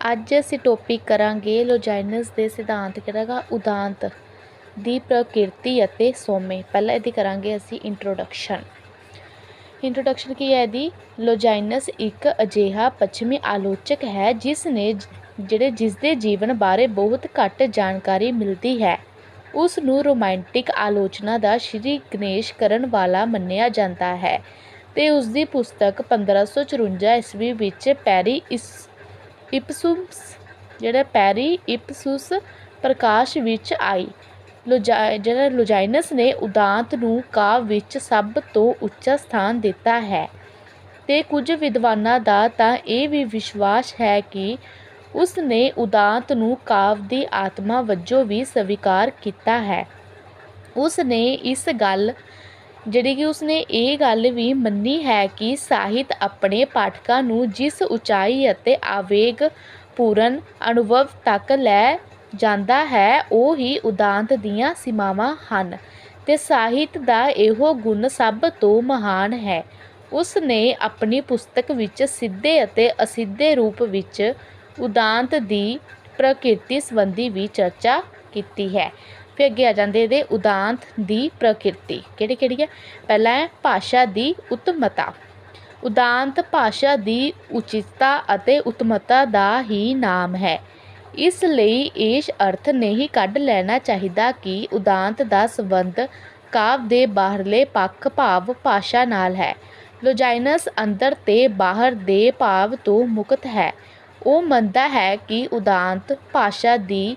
ਅੱਜ ਅਸੀਂ ਟੌਪਿਕ ਕਰਾਂਗੇ ਲੋਜਾਈਨਸ ਦੇ ਸਿਧਾਂਤ ਕਿਹੜਾ ਗਾ? ਉਦਾਂਤ ਦੀ ਪ੍ਰਕਿਰਤੀ ਅਤੇ ਸੋਮੇ। ਪਹਿਲਾਂ ਇਹਦੀ ਕਰਾਂਗੇ ਅਸੀਂ ਇੰਟਰੋਡਕਸ਼ਨ ਇੰਟਰੋਡਕਸ਼ਨ ਕੀ ਹੈ ਇਹਦੀ? ਲੋਜਾਈਨਸ ਇੱਕ ਅਜਿਹਾ ਪੱਛਮੀ ਆਲੋਚਕ ਹੈ ਜਿਸ ਨੇ ਜਿਹੜੇ ਜਿਸ ਦੇ ਜੀਵਨ ਬਾਰੇ ਬਹੁਤ ਘੱਟ ਜਾਣਕਾਰੀ ਮਿਲਦੀ ਹੈ। ਉਸ ਨੂੰ ਰੋਮਾਂਟਿਕ ਆਲੋਚਨਾ ਦਾ ਸ਼੍ਰੀ ਗਣੇਸ਼ ਕਰਨ ਵਾਲਾ ਮੰਨਿਆ ਜਾਂਦਾ ਹੈ ਤੇ ਉਸ ਦੀ ਪੁਸਤਕ 1554 ਈਸਵੀ ਵਿੱਚ ਪੈਰੀ, ਇਸ ਇਪਸੁਸ, ਜਿਹੜਾ ਪੈਰੀ ਇਪਸੁਸ ਪ੍ਰਕਾਸ਼ ਵਿੱਚ ਆਈ। ਲੁਜਾ, ਜਿਹੜਾ ਲੁਜਾਈਨਸ ਨੇ ਉਦਾਂਤ ਨੂੰ ਕਾਵਿ ਵਿੱਚ ਸਭ ਤੋਂ ਉੱਚਾ ਸਥਾਨ ਦਿੱਤਾ ਹੈ। ਤੇ ਕੁਝ ਵਿਦਵਾਨਾਂ ਦਾ ਤਾਂ ਇਹ ਵੀ ਵਿਸ਼ਵਾਸ ਹੈ ਕਿ ਉਸ ਨੇ ਉਦਾਂਤ ਨੂੰ ਕਾਵਿ ਦੀ ਆਤਮਾ ਵਜੋਂ ਵੀ ਸਵੀਕਾਰ ਕੀਤਾ ਹੈ। ਉਸ ਨੇ ਇਸ ਗੱਲ ਜਿਹੜੀ ਕਿ ਉਸਨੇ ਇਹ ਗੱਲ ਵੀ ਮੰਨੀ ਹੈ ਕਿ ਸਾਹਿਤ ਆਪਣੇ ਪਾਠਕਾਂ ਨੂੰ ਜਿਸ ਉਚਾਈ ਅਤੇ ਆਵੇਗ ਪੂਰਨ ਅਨੁਭਵ ਤੱਕ ਲੈ ਜਾਂਦਾ ਹੈ, ਉਹ ਹੀ ਉਦਾਂਤ ਦੀਆਂ ਸੀਮਾਵਾਂ ਹਨ ਤੇ ਸਾਹਿਤ ਦਾ ਇਹੋ ਗੁਣ ਸਭ ਤੋਂ ਮਹਾਨ ਹੈ। ਉਸ ਨੇ ਆਪਣੀ ਪੁਸਤਕ ਵਿੱਚ ਸਿੱਧੇ ਅਤੇ ਅਸਿੱਧੇ ਰੂਪ ਵਿੱਚ ਉਦਾਂਤ ਦੀ ਪ੍ਰਕਿਰਤੀ ਸੰਬੰਧੀ ਵੀ ਚਰਚਾ ਕੀਤੀ ਹੈ। ਫਿਰ ਅੱਗੇ ਆ ਜਾਂਦੇ ਇਹਦੇ ਉਦਾਂਤ ਦੀ ਪ੍ਰਕਿਰਤੀ। ਕਿਹੜੀ ਕਿਹੜੀ ਹੈ? ਪਹਿਲਾ ਹੈ ਭਾਸ਼ਾ ਦੀ ਉਤਮਤਾ। ਉਦਾਂਤ ਭਾਸ਼ਾ ਦੀ ਉਚਿਤਤਾ ਅਤੇ ਉਤਮਤਾ ਦਾ ਹੀ ਨਾਮ ਹੈ। ਇਸ ਲਈ ਇਸ ਅਰਥ ਨਹੀਂ ਕੱਢ ਲੈਣਾ ਚਾਹੀਦਾ ਕਿ ਉਦਾਂਤ ਦਾ ਸੰਬੰਧ ਕਾਵਿ ਦੇ ਬਾਹਰਲੇ ਪੱਖ ਭਾਵ ਭਾਸ਼ਾ ਨਾਲ ਹੈ। ਲੋਜਾਈਨਸ ਅੰਦਰ ਤੇ ਬਾਹਰ ਦੇ ਭਾਵ ਤੋਂ ਮੁਕਤ ਹੈ। ਉਹ ਮੰਨਦਾ ਹੈ ਕਿ ਉਦਾਂਤ ਭਾਸ਼ਾ ਦੀ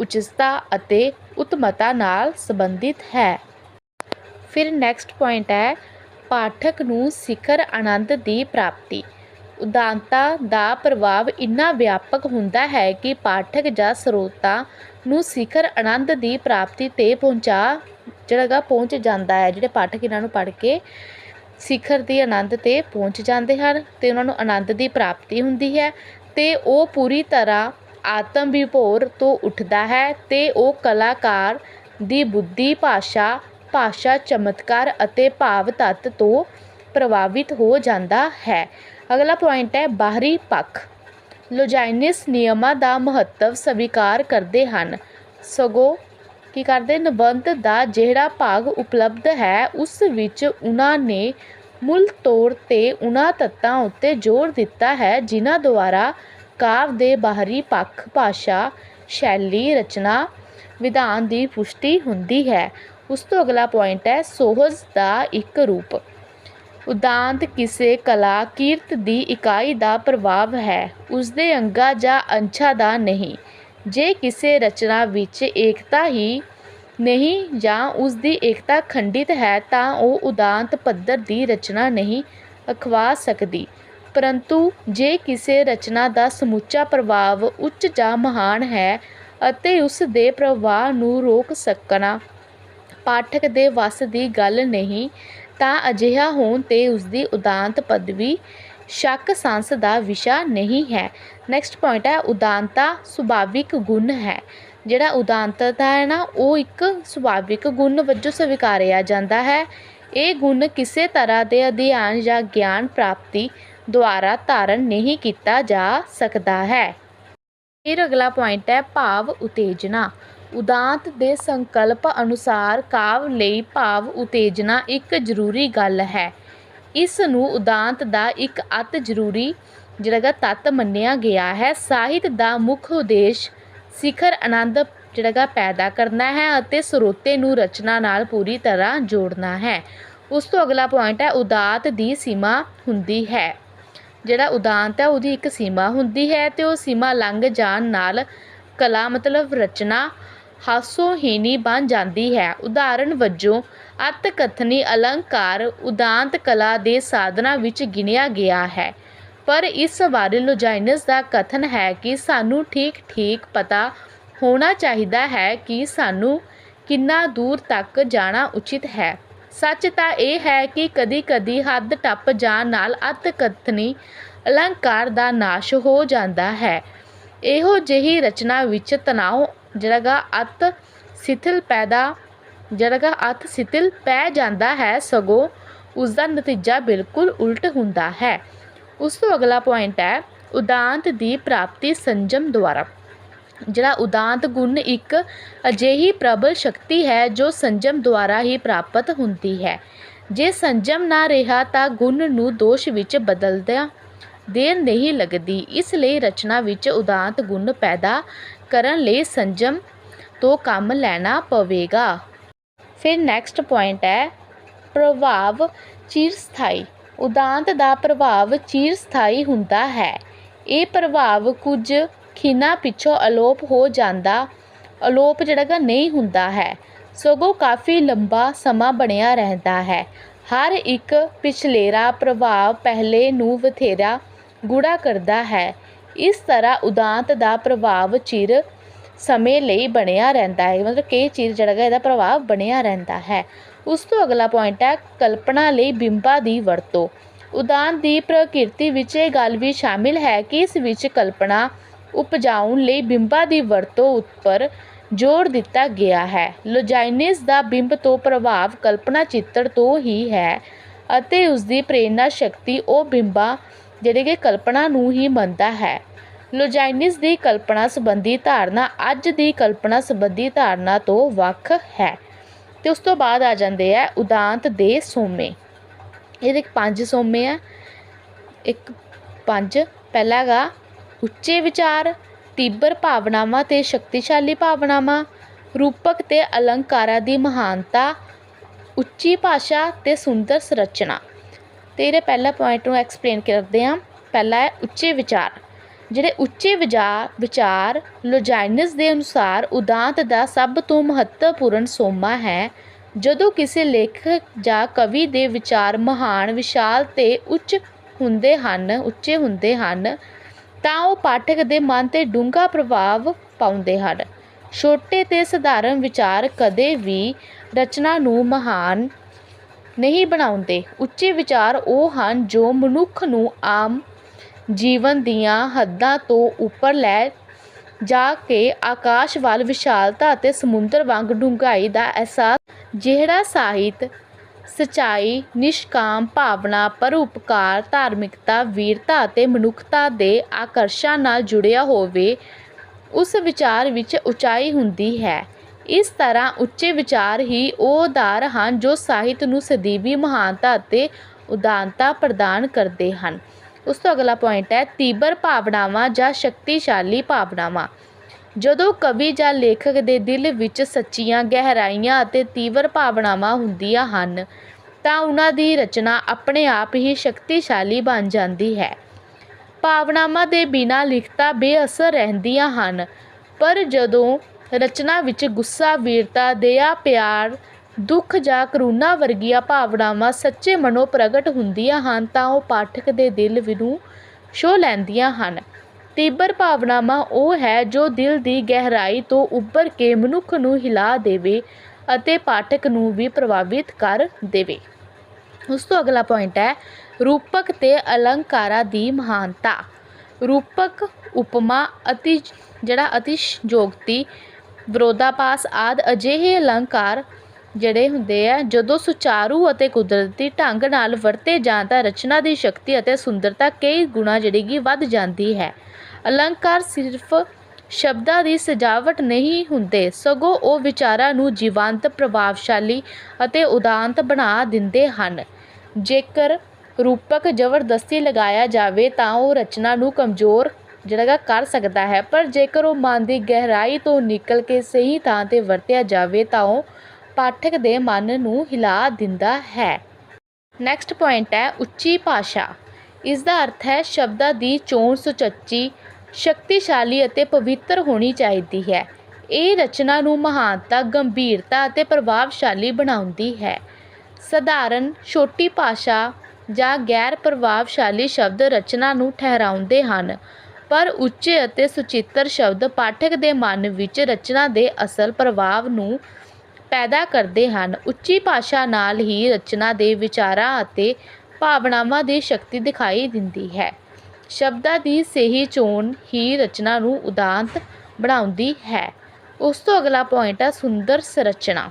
ਉਚਿਤਤਾ ਅਤੇ ਉਤਮਤਾ ਨਾਲ ਸੰਬੰਧਿਤ ਹੈ। ਫਿਰ ਨੈਕਸਟ ਪੁਆਇੰਟ ਹੈ, ਪਾਠਕ ਨੂੰ ਸਿਖਰ ਆਨੰਦ ਦੀ ਪ੍ਰਾਪਤੀ। ਉਦਾਂਤਾ ਦਾ ਪ੍ਰਭਾਵ ਇੰਨਾ ਵਿਆਪਕ ਹੁੰਦਾ ਹੈ ਕਿ ਪਾਠਕ ਜਾਂ ਸਰੋਤਾ ਨੂੰ ਸਿਖਰ ਆਨੰਦ ਦੀ ਪ੍ਰਾਪਤੀ ਤੇ ਪਹੁੰਚਾ, ਜਿਹੜਾ ਗਾ ਪਹੁੰਚ ਜਾਂਦਾ ਹੈ। ਜਿਹੜੇ ਪਾਠਕ ਇਹਨਾਂ ਨੂੰ ਪੜ੍ਹ ਕੇ ਸਿਖਰ ਦੀ ਆਨੰਦ ਤੇ ਪਹੁੰਚ ਜਾਂਦੇ ਹਨ ਤੇ ਉਹਨਾਂ ਨੂੰ ਆਨੰਦ ਦੀ ਪ੍ਰਾਪਤੀ ਹੁੰਦੀ ਹੈ ਤੇ ਉਹ ਪੂਰੀ ਤਰ੍ਹਾਂ ਆਤਮ ਵਿਭੋਰ ਤੋਂ ਉੱਠਦਾ ਹੈ ਅਤੇ ਉਹ ਕਲਾਕਾਰ ਦੀ ਬੁੱਧੀ, ਭਾਸ਼ਾ ਭਾਸ਼ਾ ਚਮਤਕਾਰ ਅਤੇ ਭਾਵ ਤੱਤ ਤੋਂ ਪ੍ਰਭਾਵਿਤ ਹੋ ਜਾਂਦਾ ਹੈ। ਅਗਲਾ ਪੁਆਇੰਟ ਹੈ ਬਾਹਰੀ ਪੱਖ। ਲੋਜਾਈਨਿਸ ਨਿਯਮਾਂ ਦਾ ਮਹੱਤਵ ਸਵੀਕਾਰ ਕਰਦੇ ਹਨ। ਸਗੋਂ ਕੀ ਕਰਦੇ? ਨਿਬੰਧ ਦਾ ਜਿਹੜਾ ਭਾਗ ਉਪਲਬਧ ਹੈ, ਉਸ ਵਿੱਚ ਉਹਨਾਂ ਨੇ ਮੁੱਲ ਤੌਰ ਤੇ ਉਹਨਾਂ ਤੱਤਾਂ ਉੱਤੇ ਜ਼ੋਰ ਦਿੱਤਾ ਹੈ, ਜਿਨ੍ਹਾਂ ਦੁਆਰਾ ਕਾਵਿ ਦੇ ਬਾਹਰੀ ਪੱਖ, ਭਾਸ਼ਾ, ਸ਼ੈਲੀ, ਰਚਨਾ, ਵਿਧਾਨ ਦੀ ਪੁਸ਼ਟੀ ਹੁੰਦੀ ਹੈ। ਉਸ ਤੋਂ ਅਗਲਾ ਪੁਆਇੰਟ ਹੈ ਸੋਹਜ ਦਾ ਇੱਕ ਰੂਪ। ਉਦਾਂਤ ਕਿਸੇ ਕਲਾ ਕੀਰਤ ਦੀ ਇਕਾਈ ਦਾ ਪ੍ਰਭਾਵ ਹੈ। ਉਸ ਦੇ ਅੰਗਾਂ ਜਾਂ ਅੰਸ਼ਾਂ ਦਾ ਨਹੀਂ। ਜੇ ਕਿਸੇ ਰਚਨਾ ਵਿੱਚ ਏਕਤਾ ਹੀ ਨਹੀਂ ਜਾਂ ਉਸ ਦੀ ਏਕਤਾ ਖੰਡਿਤ ਹੈ ਤਾਂ ਉਹ ਉਦਾਂਤ ਪੱਧਰ ਦੀ ਰਚਨਾ ਨਹੀਂ ਅਖਵਾ ਸਕਦੀ। ਪਰੰਤੂ ਜੇ ਕਿਸੇ ਰਚਨਾ ਦਾ ਸਮੁੱਚਾ ਪ੍ਰਭਾਵ ਉੱਚ ਜਾਂ ਮਹਾਨ ਹੈ ਅਤੇ ਉਸ ਦੇ ਪ੍ਰਵਾਹ ਨੂੰ ਰੋਕ ਸਕਣਾ ਪਾਠਕ ਦੇ ਵੱਸ ਦੀ ਗੱਲ ਨਹੀਂ, ਤਾਂ ਅਜਿਹਾ ਹੋਣ ਤੇ ਉਸਦੀ ਉਦਾਂਤ ਪਦਵੀ ਸ਼ੱਕ ਸੰਸ ਦਾ ਵਿਸ਼ਾ ਨਹੀਂ ਹੈ। ਨੈਕਸਟ ਪੁਆਇੰਟ ਹੈ, ਉਦਾਂਤਾ ਸੁਭਾਵਿਕ ਗੁਣ ਹੈ। ਜਿਹੜਾ ਉਦਾਂਤਤਾ ਹੈ ਨਾ, ਉਹ ਇੱਕ ਸੁਭਾਵਿਕ ਗੁਣ ਵਜੋਂ ਸਵੀਕਾਰਿਆ ਜਾਂਦਾ ਹੈ। ਇਹ ਗੁਣ ਕਿਸੇ ਤਰ੍ਹਾਂ ਦੇ ਅਧਿਐਨ ਜਾਂ ਗਿਆਨ ਪ੍ਰਾਪਤੀ ਦੁਆਰਾ ਧਾਰਨ ਨਹੀਂ ਕੀਤਾ ਜਾ ਸਕਦਾ ਹੈ। ਫਿਰ ਅਗਲਾ ਪੁਆਇੰਟ ਹੈ ਭਾਵ ਉਤੇਜਨਾ। ਉਦਾਂਤ ਦੇ ਸੰਕਲਪ ਅਨੁਸਾਰ ਕਾਵ ਲਈ ਭਾਵ ਉਤੇਜਨਾ ਇੱਕ ਜ਼ਰੂਰੀ ਗੱਲ ਹੈ। ਇਸ ਨੂੰ ਉਦਾਂਤ ਦਾ ਇੱਕ ਅਤ ਜ਼ਰੂਰੀ ਜਿਹੜਾ ਗਾ ਤੱਤ ਮੰਨਿਆ ਗਿਆ ਹੈ। ਸਾਹਿਤ ਦਾ ਮੁੱਖ ਉਦੇਸ਼ ਸਿਖਰ ਆਨੰਦ ਜਿਹੜਾ ਪੈਦਾ ਕਰਨਾ ਹੈ ਅਤੇ ਸਰੋਤੇ ਨੂੰ ਰਚਨਾ ਨਾਲ ਪੂਰੀ ਤਰ੍ਹਾਂ ਜੋੜਨਾ ਹੈ। ਉਸ ਤੋਂ ਅਗਲਾ ਪੁਆਇੰਟ ਹੈ ਉਦਾਤ ਦੀ ਸੀਮਾ ਹੁੰਦੀ ਹੈ। ਜਿਹੜਾ ਉਦਾਂਤ ਹੈ ਉਹਦੀ ਇੱਕ ਸੀਮਾ ਹੁੰਦੀ ਹੈ ਅਤੇ ਉਹ ਸੀਮਾ ਲੰਘ ਜਾਣ ਨਾਲ ਕਲਾ ਮਤਲਬ ਰਚਨਾ ਹਾਸੋਹੀਣੀ ਬਣ ਜਾਂਦੀ ਹੈ। ਉਦਾਹਰਣ ਵਜੋਂ ਅਤ ਕਥਨੀ ਅਲੰਕਾਰ ਉਦਾਂਤ ਕਲਾ ਦੇ ਸਾਧਨਾਂ ਵਿੱਚ ਗਿਣਿਆ ਗਿਆ ਹੈ। ਪਰ ਇਸ ਬਾਰੇ ਲੋਜਾਈਨਸ ਦਾ ਕਥਨ ਹੈ ਕਿ ਸਾਨੂੰ ਠੀਕ ਠੀਕ ਪਤਾ ਹੋਣਾ ਚਾਹੀਦਾ ਹੈ ਕਿ ਸਾਨੂੰ ਕਿੰਨਾ ਦੂਰ ਤੱਕ ਜਾਣਾ ਉਚਿਤ ਹੈ। ਸੱਚ ਤਾਂ ਇਹ ਹੈ ਕਿ ਕਦੀ-ਕਦੀ ਹੱਦ ਟੱਪ ਜਾਣ ਨਾਲ ਅਤਕਥਨੀ ਅਲੰਕਾਰ ਦਾ ਨਾਸ਼ ਹੋ ਜਾਂਦਾ ਹੈ। ਇਹੋ ਜਿਹੀ ਰਚਨਾ ਵਿੱਚ ਤਣਾਅ ਜਿਹੜਾ ਗਾ ਅਤ ਸਿਥਲ ਪੈਦਾ ਜਿਹੜਾ ਗਾ ਅਤ ਸਿਥਲ ਪੈ ਜਾਂਦਾ ਹੈ ਸਗੋਂ ਉਸਦਾ ਨਤੀਜਾ ਬਿਲਕੁਲ ਉਲਟ ਹੁੰਦਾ ਹੈ। ਉਸ ਤੋਂ ਅਗਲਾ ਪੁਆਇੰਟ ਹੈ, ਉਦਾਂਤ ਦੀ ਪ੍ਰਾਪਤੀ ਸੰਜਮ ਦੁਆਰਾ। ਜਿਹੜਾ ਉਦਾਂਤ ਗੁਣ ਇੱਕ ਅਜਿਹੀ ਪ੍ਰਬਲ ਸ਼ਕਤੀ ਹੈ ਜੋ ਸੰਜਮ ਦੁਆਰਾ ਹੀ ਪ੍ਰਾਪਤ ਹੁੰਦੀ ਹੈ। ਜੇ ਸੰਜਮ ਨਾ ਰਿਹਾ ਤਾਂ ਗੁਣ ਨੂੰ ਦੋਸ਼ ਵਿੱਚ ਬਦਲਦਿਆਂ ਦੇਰ ਨਹੀਂ ਲੱਗਦੀ। ਇਸ ਲਈ ਰਚਨਾ ਵਿੱਚ ਉਦਾਂਤ ਗੁਣ ਪੈਦਾ ਕਰਨ ਲਈ ਸੰਜਮ ਤੋਂ ਕੰਮ ਲੈਣਾ ਪਵੇਗਾ। ਫਿਰ ਨੈਕਸਟ ਪੁਆਇੰਟ ਹੈ, ਪ੍ਰਭਾਵ ਚੀਰਸਥਾਈ। ਉਦਾਂਤ ਦਾ ਪ੍ਰਭਾਵ ਚੀਰਸਥਾਈ ਹੁੰਦਾ ਹੈ। ਇਹ ਪ੍ਰਭਾਵ ਕੁਝ ਖਿਨਾ ਪਿੱਛੋਂ ਅਲੋਪ ਹੋ ਜਾਂਦਾ, ਅਲੋਪ ਜਿਹੜਾ ਗਾ ਨਹੀਂ ਹੁੰਦਾ ਹੈ, ਸਗੋਂ ਕਾਫੀ ਲੰਬਾ ਸਮਾਂ ਬਣਿਆ ਰਹਿੰਦਾ ਹੈ। ਹਰ ਇੱਕ ਪਿਛਲੇਰਾ ਪ੍ਰਭਾਵ ਪਹਿਲੇ ਨੂੰ ਬਥੇਰਾ ਗੂੜਾ ਕਰਦਾ ਹੈ। ਇਸ ਤਰ੍ਹਾਂ ਉਦਾਂਤ ਦਾ ਪ੍ਰਭਾਵ ਚਿਰ ਸਮੇਂ ਲਈ ਬਣਿਆ ਰਹਿੰਦਾ ਹੈ। ਮਤਲਬ ਕਈ ਚਿਰ ਜਿਹੜਾ ਇਹਦਾ ਪ੍ਰਭਾਵ ਬਣਿਆ ਰਹਿੰਦਾ ਹੈ। ਉਸ ਤੋਂ ਅਗਲਾ ਪੁਆਇੰਟ ਹੈ, ਕਲਪਨਾ ਲਈ ਬਿੰਬਾਂ ਦੀ ਵਰਤੋਂ। ਉਦਾਨ ਦੀ ਪ੍ਰਕਿਰਤੀ ਵਿੱਚ ਇਹ ਗੱਲ ਵੀ ਸ਼ਾਮਿਲ ਹੈ ਕਿ ਇਸ ਵਿੱਚ ਕਲਪਨਾ ਉਪਜਾਉਣ ਲਈ ਬਿੰਬਾਂ ਦੀ ਵਰਤੋਂ ਉੱਪਰ ਜ਼ੋਰ ਦਿੱਤਾ ਗਿਆ ਹੈ। ਲੋਜਾਈਨਿਸ ਦਾ ਬਿੰਬ ਤੋਂ ਪ੍ਰਭਾਵ ਕਲਪਨਾ ਚਿੱਤਰ ਤੋਂ ਹੀ ਹੈ ਅਤੇ ਉਸਦੀ ਪ੍ਰੇਰਨਾ ਸ਼ਕਤੀ ਉਹ ਬਿੰਬਾਂ ਜਿਹੜੇ ਕਿ ਕਲਪਨਾ ਨੂੰ ਹੀ ਮੰਨਦਾ ਹੈ। ਲੋਜਾਈਨਿਸ ਦੀ ਕਲਪਨਾ ਸੰਬੰਧੀ ਧਾਰਨਾ ਅੱਜ ਦੀ ਕਲਪਨਾ ਸੰਬੰਧੀ ਧਾਰਨਾ ਤੋਂ ਵੱਖ ਹੈ ਤੇ ਉਸ ਤੋਂ ਬਾਅਦ ਆ ਜਾਂਦੇ ਆ ਉਦਾਂਤ ਦੇ ਸੋਮੇ। ਇਹਦੇ ਪੰਜ ਸੋਮੇ ਆ। ਇੱਕ ਪੰਜ, ਪਹਿਲਾ ਹੈਗਾ ਉੱਚੇ ਵਿਚਾਰ, ਤੀਬਰ ਭਾਵਨਾਵਾਂ ਤੇ ਸ਼ਕਤੀਸ਼ਾਲੀ ਭਾਵਨਾਵਾਂ, ਰੂਪਕ ਤੇ ਅਲੰਕਾਰਾਂ ਦੀ ਮਹਾਨਤਾ, ਉੱਚੀ ਭਾਸ਼ਾ ਤੇ ਸੁੰਦਰ ਸੰਰਚਨਾ। ਤੇ ਇਹਦੇ ਪਹਿਲਾ ਪੁਆਇੰਟ ਨੂੰ ਐਕਸਪਲੇਨ ਕਰਦੇ ਹਾਂ। ਪਹਿਲਾ ਹੈ ਉੱਚੇ ਵਿਚਾਰ। ਜਿਹੜੇ ਉੱਚੇ ਵਿਚਾਰ ਵਿਚਾਰ ਲੋਜਾਈਨਸ ਦੇ ਅਨੁਸਾਰ ਉਦਾਂਤ ਦਾ ਸਭ ਤੋਂ ਮਹੱਤਵਪੂਰਨ ਸੋਮਾ ਹੈ, ਜਦੋਂ ਕਿਸੇ ਲੇਖਕ ਜਾਂ ਕਵੀ ਦੇ ਵਿਚਾਰ ਮਹਾਨ, ਵਿਸ਼ਾਲ ਤੇ ਉੱਚ ਹੁੰਦੇ ਹਨ, ਉੱਚੇ ਹੁੰਦੇ ਹਨ ਤਾਂ ਉਹ ਪਾਠਕ ਦੇ ਮਨ ਤੇ ਡੂੰਘਾ ਪ੍ਰਭਾਵ ਪਾਉਂਦੇ ਹਨ। ਛੋਟੇ ਤੇ ਸਧਾਰਨ ਵਿਚਾਰ ਕਦੇ ਵੀ ਰਚਨਾ ਨੂੰ ਮਹਾਨ ਨਹੀਂ ਬਣਾਉਂਦੇ। ਉੱਚੇ ਵਿਚਾਰ ਉਹ ਹਨ ਜੋ ਮਨੁੱਖ ਨੂੰ ਆਮ ਜੀਵਨ ਦੀਆਂ ਹੱਦਾਂ ਤੋਂ ਉੱਪਰ ਲੈ ਜਾ ਕੇ ਆਕਾਸ਼ ਵੱਲ ਵਿਸ਼ਾਲਤਾ ਅਤੇ ਸਮੁੰਦਰ ਵਾਂਗ ਡੂੰਘਾਈ ਦਾ ਅਹਿਸਾਸ, ਜਿਹੜਾ ਸਾਹਿਤ ਸੱਚਾਈ, ਨਿਸ਼ਕਾਮ ਭਾਵਨਾ, ਪਰਉਪਕਾਰ, ਧਾਰਮਿਕਤਾ, ਵੀਰਤਾ ਅਤੇ ਮਨੁੱਖਤਾ ਦੇ ਆਕਰਸ਼ਾਂ ਨਾਲ ਜੁੜਿਆ ਹੋਵੇ, ਉਸ ਵਿਚਾਰ ਵਿੱਚ ਉਚਾਈ ਹੁੰਦੀ ਹੈ। ਇਸ ਤਰ੍ਹਾਂ ਉੱਚੇ ਵਿਚਾਰ ਹੀ ਉਹ ਆਧਾਰ ਹਨ ਜੋ ਸਾਹਿਤ ਨੂੰ ਸਦੀਵੀ ਮਹਾਨਤਾ ਅਤੇ ਉਦਾਨਤਾ ਪ੍ਰਦਾਨ ਕਰਦੇ ਹਨ। ਉਸ ਤੋਂ ਅਗਲਾ ਪੁਆਇੰਟ ਹੈ ਤੀਬਰ ਭਾਵਨਾਵਾਂ ਜਾਂ ਸ਼ਕਤੀਸ਼ਾਲੀ ਭਾਵਨਾਵਾਂ। ਜਦੋਂ ਕਵੀ ਜਾਂ ਲੇਖਕ ਦੇ ਦਿਲ ਵਿੱਚ ਸੱਚੀਆਂ ਗਹਿਰਾਈਆਂ ਅਤੇ ਤੀਵਰ ਭਾਵਨਾਵਾਂ ਹੁੰਦੀਆਂ ਹਨ, ਤਾਂ ਉਹਨਾਂ ਦੀ ਰਚਨਾ ਆਪਣੇ ਆਪ ਹੀ ਸ਼ਕਤੀਸ਼ਾਲੀ ਬਣ ਜਾਂਦੀ ਹੈ। ਭਾਵਨਾਵਾਂ ਦੇ ਬਿਨਾਂ ਲਿਖਤਾਂ ਬੇਅਸਰ ਰਹਿੰਦੀਆਂ ਹਨ, ਪਰ ਜਦੋਂ ਰਚਨਾ ਵਿੱਚ ਗੁੱਸਾ, ਵੀਰਤਾ, ਦਇਆ, ਪਿਆਰ, ਦੁੱਖ ਜਾਂ ਕਰੁਣਾ ਵਰਗੀਆਂ ਭਾਵਨਾਵਾਂ ਸੱਚੇ ਮਨੋਂ ਪ੍ਰਗਟ ਹੁੰਦੀਆਂ ਹਨ, ਤਾਂ ਉਹ ਪਾਠਕ ਦੇ ਦਿਲ ਨੂੰ ਛੋਹ ਲੈਂਦੀਆਂ ਹਨ। ਤੀਬਰ ਭਾਵਨਾਵਾਂ ਉਹ ਹੈ ਜੋ ਦਿਲ ਦੀ ਗਹਿਰਾਈ ਤੋਂ ਉੱਭਰ ਕੇ ਮਨੁੱਖ ਨੂੰ ਹਿਲਾ ਦੇਵੇ ਅਤੇ ਪਾਠਕ ਨੂੰ ਵੀ ਪ੍ਰਭਾਵਿਤ ਕਰ ਦੇਵੇ। ਉਸ ਤੋਂ ਅਗਲਾ ਪੁਆਇੰਟ ਹੈ, ਰੂਪਕ ਤੇ ਅਲੰਕਾਰਾਂ ਦੀ ਮਹਾਨਤਾ। ਰੂਪਕ, ਉਪਮਾ, ਅਤੀ, ਜਿਹੜਾ ਅਤਿਸ਼ਯੋਕਤੀ ਵਿਰੋਧਾਪਾਸ ਆਦ ਅਜਿਹੇ ਅਲੰਕਾਰ ਜਿਹੜੇ ਹੁੰਦੇ ਆ, ਜਦੋਂ ਸੁਚਾਰੂ ਅਤੇ ਕੁਦਰਤੀ ਢੰਗ ਨਾਲ ਵਰਤੇ ਜਾਣ ਤਾਂ ਰਚਨਾ ਦੀ ਸ਼ਕਤੀ ਅਤੇ ਸੁੰਦਰਤਾ ਕਈ ਗੁਣਾ ਜਿਹੜੀ ਕਿ ਵੱਧ ਜਾਂਦੀ ਹੈ। ਅਲੰਕਾਰ ਸਿਰਫ ਸ਼ਬਦਾਂ ਦੀ ਸਜਾਵਟ ਨਹੀਂ ਹੁੰਦੇ, ਸਗੋਂ ਉਹ ਵਿਚਾਰਾਂ ਨੂੰ ਜੀਵੰਤ, ਪ੍ਰਭਾਵਸ਼ਾਲੀ ਅਤੇ ਉਦਾਂਤ ਬਣਾ ਦਿੰਦੇ ਹਨ। ਜੇਕਰ ਰੂਪਕ ਜ਼ਬਰਦਸਤੀ ਲਗਾਇਆ ਜਾਵੇ ਤਾਂ ਉਹ ਰਚਨਾ ਨੂੰ ਕਮਜ਼ੋਰ ਜਿਹੜਾ ਗਾ ਕਰ ਸਕਦਾ ਹੈ, ਪਰ ਜੇਕਰ ਉਹ ਮਨ ਦੀ ਗਹਿਰਾਈ ਤੋਂ ਨਿਕਲ ਕੇ ਸਹੀ ਥਾਂ ਤੇ ਵਰਤਿਆ ਜਾਵੇ ਤਾਂ ਉਹ ਪਾਠਕ ਦੇ ਮਨ ਨੂੰ ਹਿਲਾ ਦਿੰਦਾ ਹੈ। ਨੈਕਸਟ ਪੁਆਇੰਟ ਹੈ, ਉੱਚੀ ਭਾਸ਼ਾ। ਇਸ ਦਾ ਅਰਥ ਹੈ ਸ਼ਬਦਾਂ ਦੀ ਚੋਣ ਸੁਚੱਜੀ, ਸ਼ਕਤੀਸ਼ਾਲੀ ਅਤੇ ਪਵਿੱਤਰ ਹੋਣੀ ਚਾਹੀਦੀ ਹੈ। ਇਹ ਰਚਨਾ ਨੂੰ ਮਹਾਨਤਾ, ਗੰਭੀਰਤਾ ਅਤੇ ਪ੍ਰਭਾਵਸ਼ਾਲੀ ਬਣਾਉਂਦੀ ਹੈ। ਸਧਾਰਨ ਛੋਟੀ ਭਾਸ਼ਾ ਜਾਂ ਗੈਰ ਪ੍ਰਭਾਵਸ਼ਾਲੀ ਸ਼ਬਦ ਰਚਨਾ ਨੂੰ ਠਹਿਰਾਉਂਦੇ ਹਨ, ਪਰ ਉੱਚੇ ਅਤੇ ਸੁਚਿੱਤਰ ਸ਼ਬਦ ਪਾਠਕ ਦੇ ਮਨ ਵਿੱਚ ਰਚਨਾ ਦੇ ਅਸਲ ਪ੍ਰਭਾਵ ਨੂੰ ਪੈਦਾ ਕਰਦੇ ਹਨ। ਉੱਚੀ ਭਾਸ਼ਾ ਨਾਲ ਹੀ ਰਚਨਾ ਦੇ ਵਿਚਾਰਾਂ ਅਤੇ ਭਾਵਨਾਵਾਂ ਦੀ ਸ਼ਕਤੀ ਦਿਖਾਈ ਦਿੰਦੀ ਹੈ। ਸ਼ਬਦਾਂ ਦੀ ਸਹੀ ਚੋਣ ਹੀ ਰਚਨਾ ਨੂੰ ਉਦਾਂਤ ਬਣਾਉਂਦੀ ਹੈ। ਉਸ ਤੋਂ ਅਗਲਾ ਪੁਆਇੰਟ ਹੈ ਸੁੰਦਰ ਸੰਰਚਨਾ।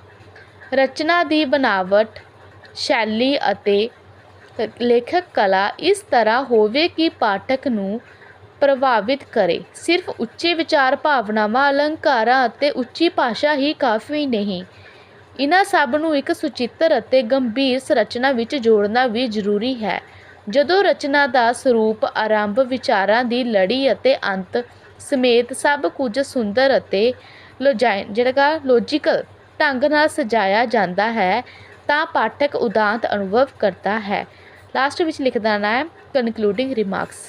ਰਚਨਾ ਦੀ ਬਨਾਵਟ ਸ਼ੈਲੀ ਅਤੇ ਲੇਖਕ ਕਲਾ ਇਸ ਤਰ੍ਹਾਂ ਹੋਵੇ ਕਿ ਪਾਠਕ ਨੂੰ ਪ੍ਰਭਾਵਿਤ ਕਰੇ। ਸਿਰਫ ਉੱਚੇ ਵਿਚਾਰ, ਭਾਵਨਾਵਾਂ, ਅਲੰਕਾਰਾਂ ਅਤੇ ਉੱਚੀ ਭਾਸ਼ਾ ਹੀ ਕਾਫੀ ਨਹੀਂ ਇਹਨਾਂ ਸਭ ਨੂੰ ਇੱਕ ਸੁਚਿੱਤਰ ਅਤੇ ਗੰਭੀਰ ਸੰਰਚਨਾ ਵਿੱਚ ਜੋੜਨਾ ਵੀ ਜ਼ਰੂਰੀ ਹੈ। ਜਦੋਂ ਰਚਨਾ ਦਾ ਸਰੂਪ ਆਰੰਭ ਵਿਚਾਰਾਂ ਦੀ ਲੜੀ ਅਤੇ ਅੰਤ ਸਮੇਤ ਸਭ ਕੁਝ ਸੁੰਦਰ ਅਤੇ ਲੋਜਾਈ ਜਿਹੜਾ ਲੌਜੀਕਲ ਢੰਗ ਨਾਲ ਸਜਾਇਆ ਜਾਂਦਾ ਹੈ, ਤਾਂ ਪਾਠਕ ਉਦਾਂਤ ਅਨੁਭਵ ਕਰਦਾ ਹੈ। ਲਾਸਟ ਵਿੱਚ ਲਿਖਦਾ ਨਾ ਹੈ ਕਨਕਲੂਡਿੰਗ ਰਿਮਾਰਕਸ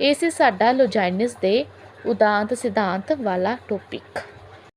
ਇਹ ਸੀ ਸਾਡਾ ਲੋਜਾਈਨਸ ਦੇ ਉਦਾਂਤ ਸਿਧਾਂਤ ਵਾਲਾ ਟੋਪਿਕ